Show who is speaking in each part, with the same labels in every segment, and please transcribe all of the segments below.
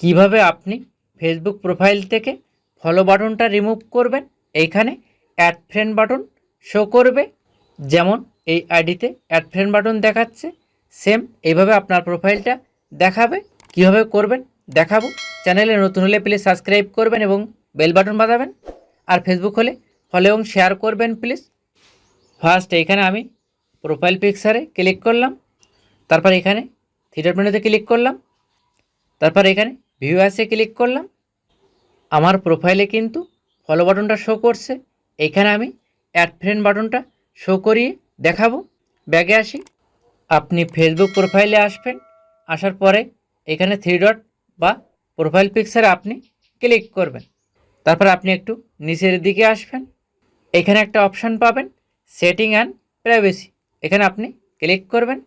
Speaker 1: কীভাবে আপনি Facebook profile থেকে ফলো বাটনটা রিমুভ করবেন, এইখানে অ্যাড ফ্রেন্ড বাটন শো করবে। যেমন এই আইডিতে অ্যাড ফ্রেন্ড বাটন দেখাচ্ছে সেম এইভাবে আপনার প্রোফাইলটা দেখাবে। কীভাবে করবেন দেখাবো। চ্যানেলে নতুন হলে প্লিজ সাবস্ক্রাইব করবেন এবং বেল বাটন বাজাবেন। আর ফেসবুক হলে ফলো এবং শেয়ার করবেন প্লিজ ফার্স্ট এইখানে আমি প্রোফাইল পিকচারে ক্লিক করলাম। তারপর এখানে থিয়েটার মেনুতে ক্লিক করলাম। তারপর এখানে ভিউ অ্যাসে ক্লিক করলাম। আমার প্রোফাইলে কিন্তু ফলো বাটনটা শো করছে। এইখানে আমি অ্যাড ফ্রেন্ড বাটনটা শো করিয়ে দেখাবো। ব্যাগে আসি। আপনি ফেসবুক প্রোফাইলে আসবেন। আসার পরে এখানে থ্রি ডট বা প্রোফাইল পিকচারে আপনি ক্লিক করবেন। তারপর আপনি একটু নিচের দিকে আসবেন। এখানে একটা অপশান পাবেন সেটিং অ্যান্ড প্রাইভেসি এখানে আপনি ক্লিক করবেন।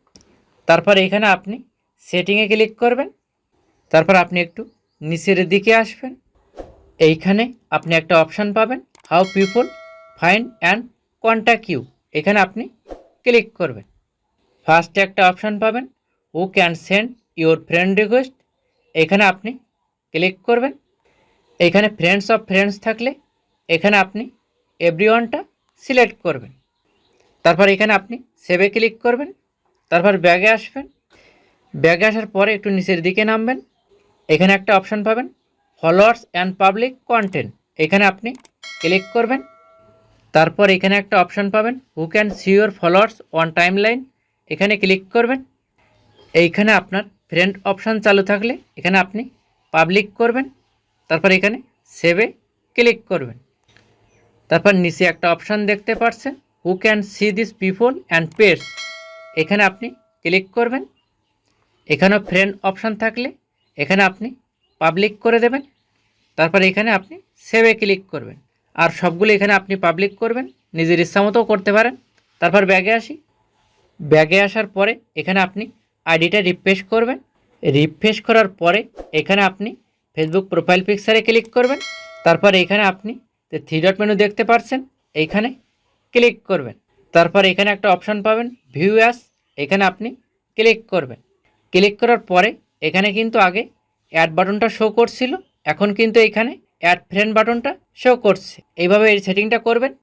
Speaker 1: তারপর এখানে আপনি সেটিংয়ে ক্লিক করবেন। তারপর আপনি একটু নিচের দিকে আসবেন। এইখানে আপনি একটা অপশান পাবেন how people find and contact you এখানে আপনি ক্লিক করবেন। ফার্স্টে একটা অপশান পাবেন who can send your friend request এখানে আপনি ক্লিক করবেন। এখানে ফ্রেন্ডস অফ ফ্রেন্ডস থাকলে এখানে আপনি এভরিওয়ানটা সিলেক্ট করবেন। তারপর এখানে আপনি সেভে ক্লিক করবেন। তারপর ব্যাগে আসবেন। ব্যাগে আসার পরে একটু নিচের দিকে নামবেন। এখানে একটা অপশান পাবেন ফলোয়ার্স অ্যান্ড পাবলিক কন্টেন্ট এখানে আপনি ক্লিক করবেন, তারপর এখানে একটা অপশান পাবেন who can see your followers on timeline এখানে ক্লিক করবেন, এইখানে আপনার ফ্রেন্ড অপশান চালু থাকলে এখানে আপনি পাবলিক করবেন, তারপর এখানে সেভে ক্লিক করবেন। তারপর নিচে একটা অপশান দেখতে পাচ্ছেন who can see this people and pets এখানে আপনি ক্লিক করবেন, এখানেও ফ্রেন্ড অপশান থাকলে এখানে আপনি পাবলিক করে দেবেন, তারপর এখানে আপনি সেভে ক্লিক করবেন। আর সবগুলো এখানে আপনি পাবলিক করবেন, নিজের ইচ্ছা মতো করতে পারেন। তারপর ব্যাগে আসি। ব্যাগে আসার পরে এখানে আপনি আইডিটা রিফ্রেশ করবেন। রিফ্রেশ করার পরে এখানে আপনি ফেসবুক প্রোফাইল পিকচারে ক্লিক করবেন। তারপর এখানে আপনি থ্রি ডট মেনু দেখতে পাচ্ছেন এইখানে ক্লিক করবেন। তারপর এখানে একটা অপশান পাবেন ভিউ অ্যাস এখানে আপনি ক্লিক করবেন। ক্লিক করার পরে এখানে কিন্তু আগে অ্যাড বাটনটা শো করছিল, এখন কিন্তু এখানে অ্যাড ফ্রেন্ড বাটনটা শো করছে। এইভাবে এই সেটিংটা করবেন।